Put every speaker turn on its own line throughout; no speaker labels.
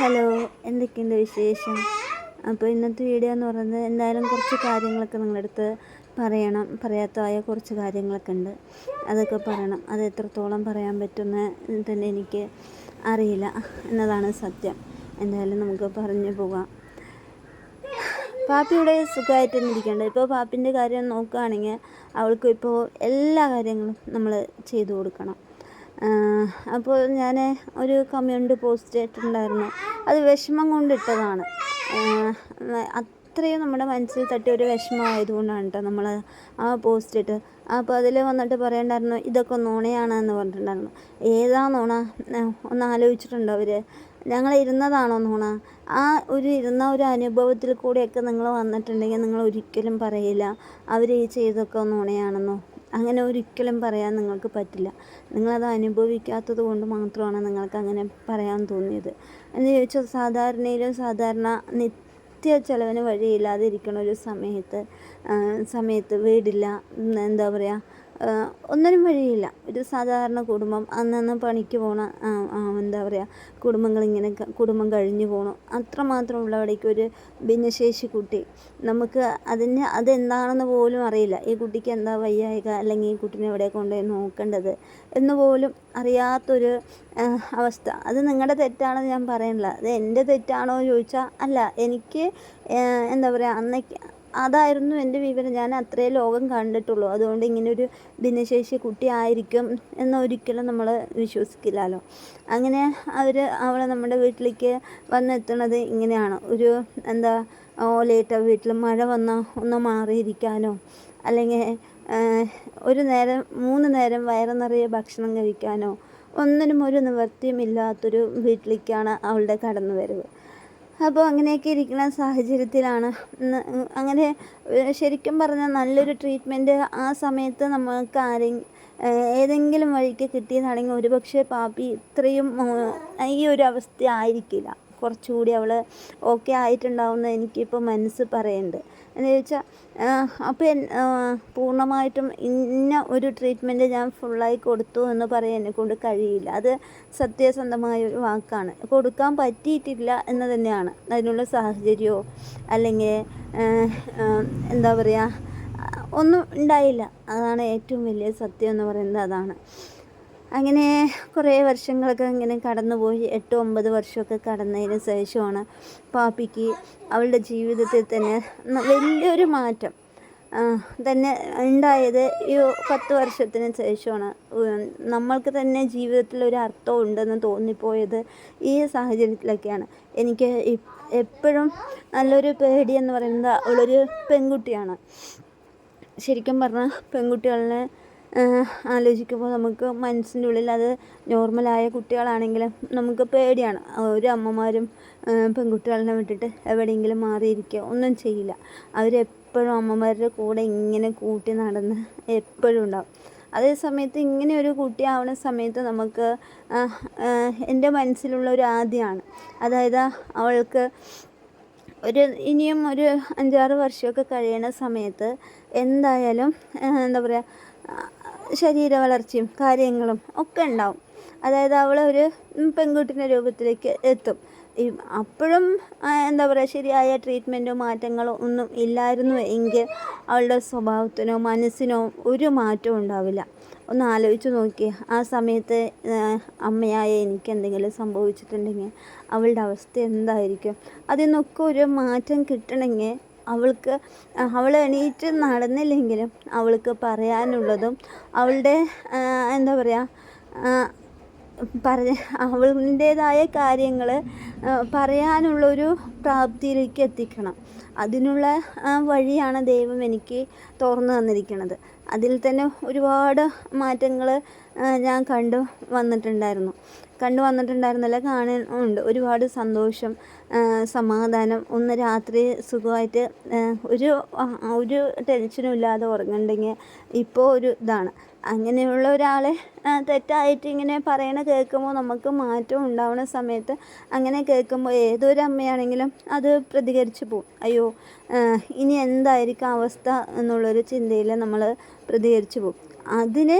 Hello എന്തൊക്കെയുണ്ട് വിശേഷം? അപ്പോൾ ഇന്നത്തെ വീഡിയോ എന്ന് പറയുന്നത് എന്തായാലും കുറച്ച് കാര്യങ്ങളൊക്കെ നിങ്ങളുടെ അടുത്ത് പറയണം. പറയാത്തതായ കുറച്ച് കാര്യങ്ങളൊക്കെ ഉണ്ട്. അതൊക്കെ പറയണം. അത് എത്രത്തോളം പറയാൻ പറ്റുമെന്ന് തന്നെ എനിക്ക് അറിയില്ല എന്നതാണ് സത്യം. എന്തായാലും നമുക്ക് പറഞ്ഞു പോകാം. പാപ്പി ഇവിടെ സുഖമായിട്ട് തന്നെ ഇരിക്കേണ്ടത് ഇപ്പോൾ പാപ്പിന്റെ കാര്യം നോക്കുകയാണെങ്കിൽ അവൾക്ക് ഇപ്പോൾ എല്ലാ കാര്യങ്ങളും നമ്മൾ ചെയ്തു കൊടുക്കണം. അപ്പോൾ ഞാൻ ഒരു കമ്മ്യൂണിറ്റി പോസ്റ്റ് ചെയ്തിട്ടുണ്ടായിരുന്നു അത് വിഷമം കൊണ്ടിട്ടതാണ്. അത്രയും നമ്മുടെ മനസ്സിൽ തട്ടിയ ഒരു വിഷമമായതുകൊണ്ടാണ് കേട്ടോ നമ്മൾ ആ പോസ്റ്റ് ഇട്ട്. അപ്പോൾ അതിൽ വന്നിട്ട് പറയണ്ടായിരുന്നു ഇതൊക്കെ നുണയാണെന്ന് പറഞ്ഞിട്ടുണ്ടായിരുന്നു. ഏതാ നുണ? ഒന്ന് ആലോചിച്ചിട്ടുണ്ടോ അവർ ഞങ്ങൾ ഇരുന്നതാണോ നുണ? ആ ഒരു ഇരുന്ന ഒരു അനുഭവത്തിൽ കൂടെയൊക്കെ നിങ്ങൾ വന്നിട്ടുണ്ടെങ്കിൽ നിങ്ങൾ ഒരിക്കലും പറയില്ല. അവർ ഈ ചെയ്തൊക്കെ നുണയാണെന്നോ? അങ്ങനെ ഒരിക്കലും പറയാൻ നിങ്ങൾക്ക് പറ്റില്ല. നിങ്ങളത് അനുഭവിക്കാത്തത് കൊണ്ട് മാത്രമാണ് നിങ്ങൾക്ക് അങ്ങനെ പറയാൻ തോന്നിയത്. എന്ന് ചോദിച്ചാൽ സാധാരണയിലും സാധാരണ നിത്യ ചിലവിന് വഴിയില്ലാതിരിക്കണ ഒരു സമയത്ത് സമയത്ത് വീടില്ല എന്താ പറയുക ഒന്നിനും വഴിയില്ല. ഒരു സാധാരണ കുടുംബം അന്നന്ന് പണിക്ക് പോണ എന്താ പറയുക കുടുംബങ്ങളിങ്ങനെ കുടുംബം കഴിഞ്ഞു പോകണം അത്രമാത്രം ഉള്ളവിടേക്ക് ഒരു ഭിന്നശേഷി കുട്ടി. നമുക്ക് അതിന് അതെന്താണെന്ന് പോലും അറിയില്ല. ഈ കുട്ടിക്ക് എന്താ വയ്യായിക? അല്ലെങ്കിൽ ഈ കുട്ടീനെ എവിടെ കൊണ്ടുപോയി നോക്കേണ്ടത്? എന്ന് പോലും അറിയാത്തൊരു അവസ്ഥ. അത് നിങ്ങളുടെ തെറ്റാണെന്ന് ഞാൻ പറയുന്നില്ല അത് എന്റെ തെറ്റാണോ ചോദിച്ചാൽ അല്ല. എനിക്ക് എന്താ പറയുക അന്നേക്ക് അതായിരുന്നു എന്റെ വിവരം. ഞാൻ അത്രേ ലോകം കണ്ടിട്ടുള്ളൂ. അതുകൊണ്ട് ഇങ്ങനൊരു ഭിന്നശേഷി കുട്ടി ആയിരിക്കും എന്നൊരിക്കലും നമ്മൾ വിശ്വസിക്കില്ലല്ലോ. അങ്ങനെ അവർ അവളെ നമ്മുടെ വീട്ടിലേക്ക് വന്നെത്തുന്നത് ഇങ്ങനെയാണ്. ഒരു എന്താ ഓലയിട്ട വീട്ടിൽ മഴ വന്നാൽ ഒന്ന് മാറിയിരിക്കാനോ? അല്ലെങ്കിൽ ഒരു നേരം മൂന്ന് നേരം വയറ് നിറയെ ഭക്ഷണം കഴിക്കാനോ? ഒന്നിനും ഒരു നിവൃത്തിയുമില്ലാത്തൊരു വീട്ടിലേക്കാണ് അവളുടെ കടന്നു വരവ് അപ്പോൾ അങ്ങനെയൊക്കെ ഇരിക്കുന്ന സാഹചര്യത്തിലാണ്. അങ്ങനെ ശരിക്കും പറഞ്ഞാൽ നല്ലൊരു ട്രീറ്റ്മെന്റ് ആ സമയത്ത് നമുക്ക് ആരെങ്കിലും ഏതെങ്കിലും വഴിക്ക് കിട്ടിയതാണെങ്കിൽ ഒരുപക്ഷെ പാപ്പി ഇത്രയും ഈ ഒരു അവസ്ഥ ആയിരിക്കില്ല. കുറച്ചുകൂടി അവൾ ഓക്കെ ആയിട്ടുണ്ടാവുമെന്ന് എനിക്കിപ്പോൾ മനസ്സ് പറയുന്നുണ്ട്. എന്ന് ചോദിച്ചാൽ അപ്പോൾ പൂർണമായിട്ടും ഇന്ന ഒരു ട്രീറ്റ്മെന്റ് ഞാൻ ഫുള്ളായി കൊടുത്തു എന്ന് പറയാൻ എന്നെ കൊണ്ട് കഴിയില്ല. അത് സത്യസന്ധമായ ഒരു വാക്കാണ്. കൊടുക്കാൻ പറ്റിയിട്ടില്ല എന്ന് തന്നെയാണ്. അതിനുള്ള സാഹചര്യമോ അല്ലെങ്കിൽ എന്താ പറയുക ഒന്നും ഉണ്ടായില്ല. അതാണ് ഏറ്റവും വലിയ സത്യം എന്ന് പറയുന്നത്. അതാണ്. അങ്ങനെ കുറേ വർഷങ്ങളൊക്കെ ഇങ്ങനെ കടന്നുപോയി. എട്ട് ഒമ്പത് വർഷമൊക്കെ കടന്നതിന് ശേഷമാണ് പാപ്പിക്ക് അവളുടെ ജീവിതത്തിൽ തന്നെ വലിയൊരു മാറ്റം. തന്നെ ഉണ്ടായത് ഈ പത്ത് വർഷത്തിന് ശേഷമാണ്. നമ്മൾക്ക് തന്നെ ജീവിതത്തിൽ ഒരു അർത്ഥം ഉണ്ടെന്ന് തോന്നിപ്പോയത് ഈ സാഹചര്യത്തിലൊക്കെയാണ്. എനിക്ക് എപ്പോഴും നല്ലൊരു പേടി എന്ന് പറയുന്നത് അവളൊരു പെൺകുട്ടിയാണ്. ശരിക്കും പറഞ്ഞാൽ പെൺകുട്ടികളെ ആലോചിക്കുമ്പോൾ നമുക്ക് മനസ്സിന്റെ ഉള്ളിൽ അത് നോർമലായ കുട്ടികളാണെങ്കിലും നമുക്ക് പേടിയാണ്. ഒരു അമ്മമാരും പെൺകുട്ടികളെ വിട്ടിട്ട് എവിടെയെങ്കിലും മാറിയിരിക്കുക. ഒന്നും ചെയ്യില്ല. അവരെപ്പോഴും അമ്മമാരുടെ കൂടെ ഇങ്ങനെ കൂട്ടി നടന്ന് എപ്പോഴും ഉണ്ടാവും. അതേ സമയത്ത് ഇങ്ങനെ ഒരു കുട്ടിയാവുന്ന സമയത്ത് നമുക്ക് എന്റെ മനസ്സിലുള്ള ഒരു ആദ്യമാണ് അതായത് അവൾക്ക് ഒരു ഇനിയും ഒരു അഞ്ചാറ് വർഷമൊക്കെ കഴിയണ സമയത്ത് എന്തായാലും എന്താ പറയുക ശരീര വളർച്ചയും കാര്യങ്ങളും ഒക്കെ ഉണ്ടാവും. അതായത് അവൾ ഒരു പെൺകുട്ടിന്റെ രൂപത്തിലേക്ക് എത്തും. അപ്പോഴും എന്താ പറയുക ശരിയായ ട്രീറ്റ്മെന്റോ മാറ്റങ്ങളോ ഒന്നും ഇല്ലായിരുന്നു എങ്കിൽ അവളുടെ സ്വഭാവത്തിനോ മനസ്സിനോ ഒരു മാറ്റവും ഉണ്ടാവില്ല. ഒന്ന് ആലോചിച്ച് നോക്കി ആ സമയത്ത് അമ്മയായ എനിക്ക് എന്തെങ്കിലും സംഭവിച്ചിട്ടുണ്ടെങ്കിൽ അവളുടെ അവസ്ഥ എന്തായിരിക്കും? അതിൽ നിന്നൊക്കെ ഒരു മാറ്റം കിട്ടണമെങ്കിൽ അവൾക്ക് അവൾ എണീറ്റ് നടന്നില്ലെങ്കിലും അവൾക്ക് പറയാനുള്ളതും അവളുടെ എന്താ പറയുക പറഞ്ഞ അവളുടേതായ കാര്യങ്ങൾ പറയാനുള്ളൊരു പ്രാപ്തിയിലേക്ക് എത്തിക്കണം. അതിനുള്ള വഴിയാണ് ദൈവം എനിക്ക് തുറന്നു തന്നിരിക്കുന്നത് അതിൽ തന്നെ ഒരുപാട് മാറ്റങ്ങൾ ഞാൻ കണ്ടു വന്നിട്ടുണ്ടായിരുന്നു. കണ്ടു വന്നിട്ടുണ്ടായിരുന്നില്ല കാണുന്നുണ്ട് ഒരുപാട് സന്തോഷം സമാധാനം. ഒന്ന് രാത്രി സുഖമായിട്ട് ഒരു ഒരു ടെൻഷനും ഇല്ലാതെ ഉറങ്ങുന്നുണ്ടെങ്കിൽ ഇപ്പോൾ ഒരു ഇതാണ്. അങ്ങനെയുള്ള ഒരാളെ തെറ്റായിട്ട് ഇങ്ങനെ പറയണ കേൾക്കുമ്പോൾ നമുക്ക് മാറ്റം ഉണ്ടാവുന്ന സമയത്ത് അങ്ങനെ കേൾക്കുമ്പോൾ ഏതൊരു അമ്മയാണെങ്കിലും അത് പ്രതികരിച്ചു പോകും. അയ്യോ ഇനി എന്തായിരിക്കും അവസ്ഥ എന്നുള്ളൊരു ചിന്തയിൽ നമ്മൾ പ്രതികരിച്ചു പോകും. അതിനെ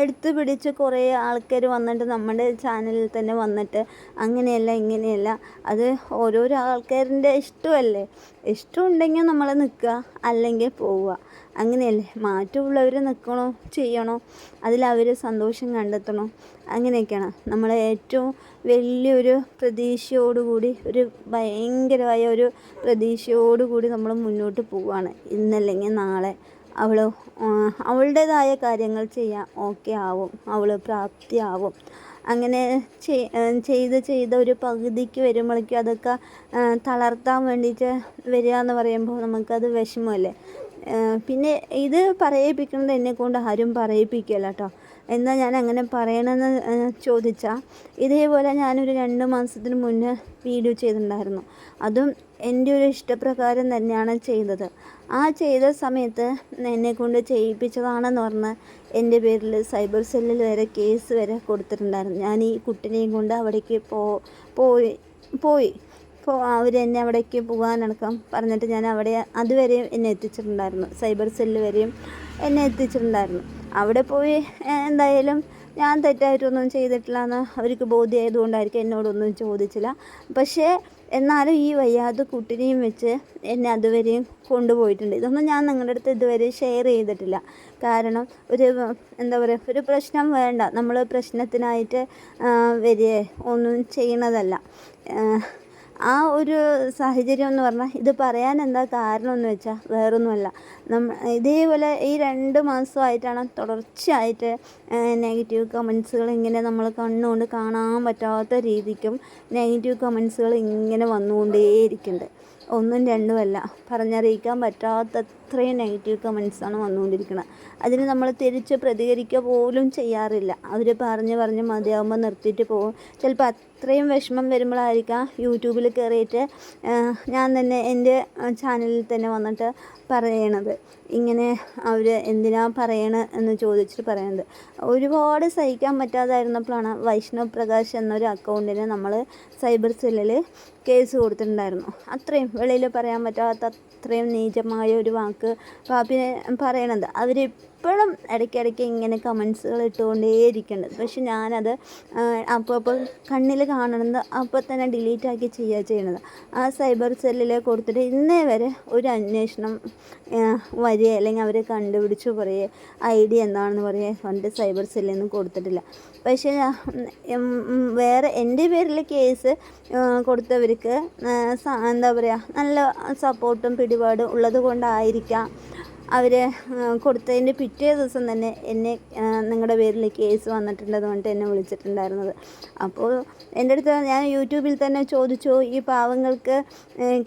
എടുത്തു പിടിച്ച് കുറേ ആൾക്കാർ വന്നിട്ട് നമ്മുടെ ചാനലിൽ തന്നെ വന്നിട്ട് അങ്ങനെയല്ല ഇങ്ങനെയല്ല അത് ഓരോരോ ആൾക്കാരിന്റെ ഇഷ്ടമല്ലേ? ഇഷ്ടമുണ്ടെങ്കിൽ നമ്മൾ നിൽക്കുക അല്ലെങ്കിൽ പോവുക. അങ്ങനെയല്ലേ? മാറ്റമുള്ളവർ നിൽക്കണോ ചെയ്യണോ? അതിലവർ സന്തോഷം കണ്ടെത്തണോ? അങ്ങനെയൊക്കെയാണ്. നമ്മൾ ഏറ്റവും വലിയൊരു പ്രതീക്ഷയോടുകൂടി ഒരു ഭയങ്കരമായ ഒരു പ്രതീക്ഷയോടുകൂടി നമ്മൾ മുന്നോട്ട് പോവുകയാണ്. ഇന്നല്ലെങ്കിൽ നാളെ. അവൾ അവളുടേതായ കാര്യങ്ങൾ ചെയ്യാൻ ഓക്കെ ആവും അവൾ പ്രാപ്തിയാവും. അങ്ങനെ ചെയ്ത് ചെയ്ത ഒരു പകുതിക്ക് വരുമ്പോഴേക്കും അതൊക്കെ തളർത്താൻ വേണ്ടിയിട്ട് വരിക എന്ന് പറയുമ്പോൾ നമുക്കത് വിഷമമല്ലേ? പിന്നെ ഇത് പറയിപ്പിക്കുന്നത് എന്നെക്കൊണ്ട് ആരും പറയിപ്പിക്കില്ല കേട്ടോ എന്നാൽ ഞാൻ അങ്ങനെ പറയണമെന്ന് ചോദിച്ചാൽ ഇതേപോലെ ഞാനൊരു രണ്ട് മാസത്തിന് മുന്നേ വീഡിയോ ചെയ്തിട്ടുണ്ടായിരുന്നു. അതും എന്റെ ഒരു ഇഷ്ടപ്രകാരം തന്നെയാണ് ചെയ്തത്. ആ ചെയ്ത സമയത്ത് എന്നെക്കൊണ്ട് ചെയ്യിപ്പിച്ചതാണെന്ന് പറഞ്ഞ് എന്റെ പേരിൽ സൈബർ സെല്ലിൽ വരെ കേസ് വരെ കൊടുത്തിട്ടുണ്ടായിരുന്നു. ഞാൻ ഈ കുട്ടിനെയും കൊണ്ട് അവിടേക്ക് പോ പോയി പോയി. അപ്പോൾ അവർ എന്നെ അവിടേക്ക് പോകാനടക്കം പറഞ്ഞിട്ട് ഞാൻ അവിടെ അതുവരെയും എന്നെ എത്തിച്ചിട്ടുണ്ടായിരുന്നു. സൈബർ സെല്ല് വരെയും എന്നെ എത്തിച്ചിട്ടുണ്ടായിരുന്നു. അവിടെ പോയി എന്തായാലും ഞാൻ തെറ്റായിട്ടൊന്നും ചെയ്തിട്ടില്ല എന്ന് അവർക്ക് ബോധ്യമായതുകൊണ്ടായിരിക്കും എന്നോടൊന്നും ചോദിച്ചില്ല. പക്ഷേ എന്നാലും ഈ വയ്യാത്ത കുട്ടിനെയും വെച്ച് എന്നെ അതുവരെയും കൊണ്ടുപോയിട്ടുണ്ട്. ഇതൊന്നും ഞാൻ നിങ്ങളുടെ അടുത്ത് ഇതുവരെ ഷെയർ ചെയ്തിട്ടില്ല. കാരണം ഒരു എന്താ പറയുക ഒരു പ്രശ്നം വേണ്ട. നമ്മൾ പ്രശ്നത്തിനായിട്ട് വരിക ഒന്നും ചെയ്യണതല്ല. ആ ഒരു സാഹചര്യം എന്ന് പറഞ്ഞാൽ ഇത് പറയാൻ എന്താ കാരണം എന്ന് വെച്ചാൽ വേറൊന്നുമല്ല. നമ്മ ഇതേപോലെ ഈ രണ്ട് മാസമായിട്ടാണ് തുടർച്ചയായിട്ട് നെഗറ്റീവ് കമൻസുകൾ ഇങ്ങനെ നമ്മൾ കണ്ണുകൊണ്ട് കാണാൻ പറ്റാത്ത രീതിക്കും നെഗറ്റീവ് കമൻസുകൾ ഇങ്ങനെ വന്നുകൊണ്ടേയിരിക്കുന്നുണ്ട്. ഒന്നും രണ്ടുമല്ല. പറഞ്ഞറിയിക്കാൻ പറ്റാത്ത അത്രയും നെഗറ്റീവ് കമൻസാണ് വന്നുകൊണ്ടിരിക്കുന്നത് അതിന് നമ്മൾ തിരിച്ച് പ്രതികരിക്കുക പോലും ചെയ്യാറില്ല. അവർ പറഞ്ഞ് പറഞ്ഞ് മതിയാകുമ്പോൾ നിർത്തിയിട്ട് പോകും. ചിലപ്പോൾ അത്രയും വിഷമം വരുമ്പോഴായിരിക്കാം യൂട്യൂബിൽ കയറിയിട്ട് ഞാൻ തന്നെ എന്റെ ചാനലിൽ തന്നെ വന്നിട്ട് പറയണത്. ഇങ്ങനെ അവർ എന്തിനാ പറയണ എന്ന് ചോദിച്ചിട്ട് പറയുന്നത് ഒരുപാട് സഹിക്കാൻ പറ്റാതായിരുന്നപ്പോഴാണ് വൈഷ്ണവ് പ്രകാശ് എന്നൊരു അക്കൗണ്ടിന് നമ്മൾ സൈബർ സെല്ലിൽ കേസ് കൊടുത്തിട്ടുണ്ടായിരുന്നു. അത്രയും വെളിയിൽ പറയാൻ പറ്റാത്ത അത്രയും നീചമായ ഒരു വാക്ക് പാപ്പിനെ പറയണത്. അവർ ഇപ്പോഴും ഇടയ്ക്കിടയ്ക്ക് ഇങ്ങനെ കമൻസുകൾ ഇട്ടുകൊണ്ടേയിരിക്കുന്നുണ്ട് പക്ഷെ ഞാനത് അപ്പോൾ അപ്പോൾ കണ്ണിൽ കാണുന്നത് അപ്പോൾ തന്നെ ഡിലീറ്റ് ആക്കി ചെയ്യുക ചെയ്യുന്നത് ആ സൈബർ സെല്ലിൽ കൊടുത്തിട്ട് ഇന്നേ വരെ ഒരു അന്വേഷണം വരിക അല്ലെങ്കിൽ അവരെ കണ്ടുപിടിച്ച് പറയുക ഐ ഡി എന്താണെന്ന് പറയുക ഫണ്ട് സൈബർ സെല്ലിൽ നിന്ന് കൊടുത്തിട്ടില്ല. പക്ഷേ വേറെ എന്റെ പേരിൽ കേസ് കൊടുത്തവർക്ക് എന്താ പറയുക നല്ല സപ്പോർട്ടും പിടിപാടും ഉള്ളത് കൊണ്ടായിരിക്കാം. അവർ കൊടുത്തതിന്റെ പിറ്റേ ദിവസം തന്നെ എന്നെ നിങ്ങളുടെ പേരിൽ കേസ് വന്നിട്ടുണ്ടെന്ന് പറഞ്ഞിട്ട് എന്നെ വിളിച്ചിട്ടുണ്ടായിരുന്നത്. അപ്പോൾ എന്റെ അടുത്ത് ഞാൻ യൂട്യൂബിൽ തന്നെ ചോദിച്ചു ഈ പാവങ്ങൾക്ക്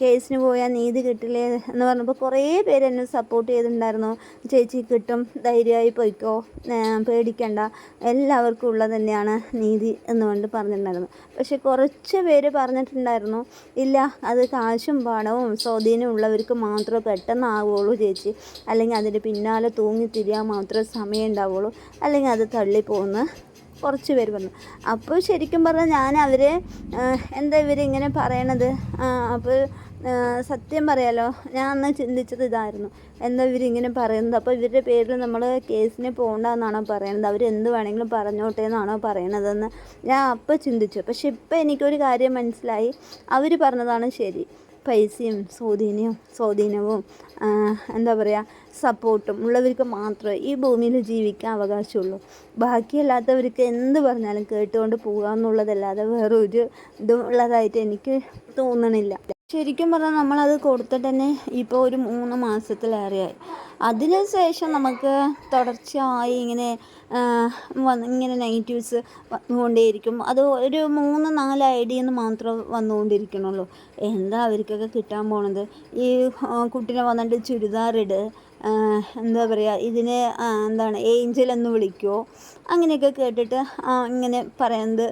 കേസിന് പോയാൽ നീതി കിട്ടില്ലേ എന്ന് പറഞ്ഞപ്പോൾ കുറേ പേര് എന്നെ സപ്പോർട്ട് ചെയ്തിട്ടുണ്ടായിരുന്നു. ചേച്ചി കിട്ടും ധൈര്യമായി പോയിക്കോ പേടിക്കണ്ട എല്ലാവർക്കും ഉള്ളത് തന്നെയാണ് നീതി എന്ന് കൊണ്ട് പറഞ്ഞിട്ടുണ്ടായിരുന്നു. പക്ഷെ കുറച്ച് പേര് പറഞ്ഞിട്ടുണ്ടായിരുന്നു ഇല്ല അത് കാശും പണവും സ്വാധീനം ഉള്ളവർക്ക് മാത്രമേ പെട്ടെന്നാവുള്ളൂ ചേച്ചി. അല്ലെങ്കിൽ അതിന്റെ പിന്നാലെ തൂങ്ങി തിരിയാൻ മാത്രമേ സമയം ഉണ്ടാവുള്ളൂ അല്ലെങ്കിൽ അത് തള്ളിപ്പോകുന്ന കുറച്ച് പേര് പറഞ്ഞു അപ്പോൾ ശരിക്കും പറഞ്ഞാൽ ഞാൻ അവരെ എന്താ ഇവരിങ്ങനെ പറയണത്? അപ്പോൾ സത്യം പറയാലോ ഞാൻ അന്ന് ചിന്തിച്ചത് ഇതായിരുന്നു. എന്താ ഇവരിങ്ങനെ പറയുന്നത്? അപ്പോൾ ഇവരുടെ പേരിൽ നമ്മൾ കേസിന് പോകണ്ടെന്നാണോ പറയണത്? അവർ എന്ത് വേണമെങ്കിലും പറഞ്ഞോട്ടെ എന്നാണോ പറയണതെന്ന് ഞാൻ അപ്പോൾ ചിന്തിച്ചു. പക്ഷെ ഇപ്പോൾ എനിക്കൊരു കാര്യം മനസ്സിലായി. അവർ പറഞ്ഞതാണ് ശരി. പൈസയും സ്വാധീനവും സ്വാധീനവും എന്താ പറയുക സപ്പോർട്ടും ഉള്ളവർക്ക് മാത്രമേ ഈ ഭൂമിയിൽ ജീവിക്കാൻ അവകാശമുള്ളൂ. ബാക്കിയല്ലാത്തവർക്ക് എന്ത് പറഞ്ഞാലും കേട്ടുകൊണ്ട് പോകുക എന്നുള്ളതല്ലാതെ വേറെ ഒരു ഇതും ഉള്ളതായിട്ട് എനിക്ക് തോന്നണില്ല. ശരിക്കും പറഞ്ഞാൽ നമ്മളത് കൊടുത്തിട്ട് തന്നെ ഇപ്പോൾ ഒരു മൂന്ന് മാസത്തിലേറെയായി. അതിന് ശേഷം നമുക്ക് തുടർച്ചയായി ഇങ്ങനെ ഇങ്ങനെ നെഗറ്റീവ്സ് വന്നുകൊണ്ടേയിരിക്കും. അത് ഒരു മൂന്ന് നാല് ഐ ഡി നിന്ന് മാത്രം വന്നുകൊണ്ടിരിക്കണുള്ളൂ. എന്താ അവർക്കൊക്കെ കിട്ടാൻ പോണത്? ഈ കുട്ടീനെ വന്നിട്ട് ചുരിദാറിട് എന്താ പറയുക ഇതിനെ എന്താണ് ഏഞ്ചൽ എന്ന് വിളിക്കുമോ അങ്ങനെയൊക്കെ കേട്ടിട്ട് ഇങ്ങനെ പറയുന്നത്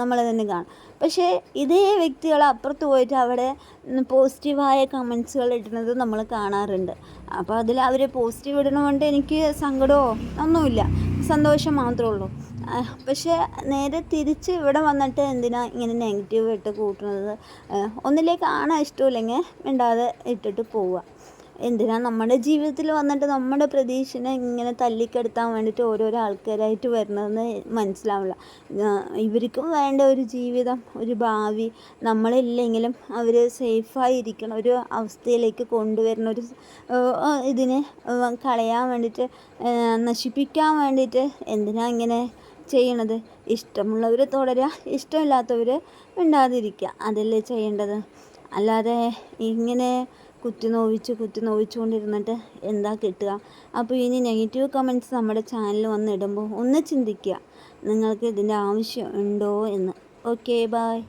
നമ്മൾ തന്നെ കാണും. പക്ഷേ ഇതേ വ്യക്തികൾ അപ്പുറത്ത് പോയിട്ട് അവിടെ പോസിറ്റീവായ കമൻസുകൾ ഇടുന്നത് നമ്മൾ കാണാറുണ്ട്. അപ്പോൾ അതിൽ അവർ പോസിറ്റീവ് ഇടണതുകൊണ്ട് എനിക്ക് സങ്കടമോ? ഒന്നുമില്ല. സന്തോഷം മാത്രമേ ഉള്ളൂ. പക്ഷേ നേരെ തിരിച്ച് ഇവിടെ വന്നിട്ട് എന്തിനാ ഇങ്ങനെ നെഗറ്റീവ് ഇട്ട് കൂട്ടുന്നത്? ഒന്നിലേക്ക് കാണാൻ ഇഷ്ടമില്ലെങ്കിൽ മിണ്ടാതെ ഇട്ടിട്ട് പോവുക. എന്തിനാ? നമ്മുടെ ജീവിതത്തിൽ വന്നിട്ട് നമ്മുടെ പ്രതീക്ഷനെ ഇങ്ങനെ തല്ലിക്കെടുത്താൻ വേണ്ടിയിട്ട് ഓരോരോ ആൾക്കാരായിട്ട് വരുന്നതെന്ന് മനസ്സിലാവില്ല. ഇവർക്കും വേണ്ട ഒരു ജീവിതം ഒരു ഭാവി. നമ്മളില്ലെങ്കിലും അവർ സേഫായിരിക്കണം. ഒരു അവസ്ഥയിലേക്ക് കൊണ്ടുവരുന്ന ഒരു ഇതിനെ കളയാൻ വേണ്ടിയിട്ട് നശിപ്പിക്കാൻ വേണ്ടിയിട്ട് എന്തിനാ ഇങ്ങനെ ചെയ്യണത്? ഇഷ്ടമുള്ളവർ തുടരുക ഇഷ്ടമില്ലാത്തവർ മിണ്ടാതിരിക്കുക അതല്ലേ ചെയ്യേണ്ടത്? അല്ലാതെ ഇങ്ങനെ കുത്തി നോവിച്ച് കുത്തി നോവിച്ചുകൊണ്ടിരുന്നിട്ട് എന്താ കിട്ടുക? അപ്പോൾ ഇനി നെഗറ്റീവ് കമന്റ്സ് നമ്മുടെ ചാനൽ വന്നിടുമ്പോൾ ഒന്ന് ചിന്തിക്കുക. നിങ്ങൾക്ക് ഇതിന്റെ ആവശ്യം ഉണ്ടോ എന്ന്. Okay bye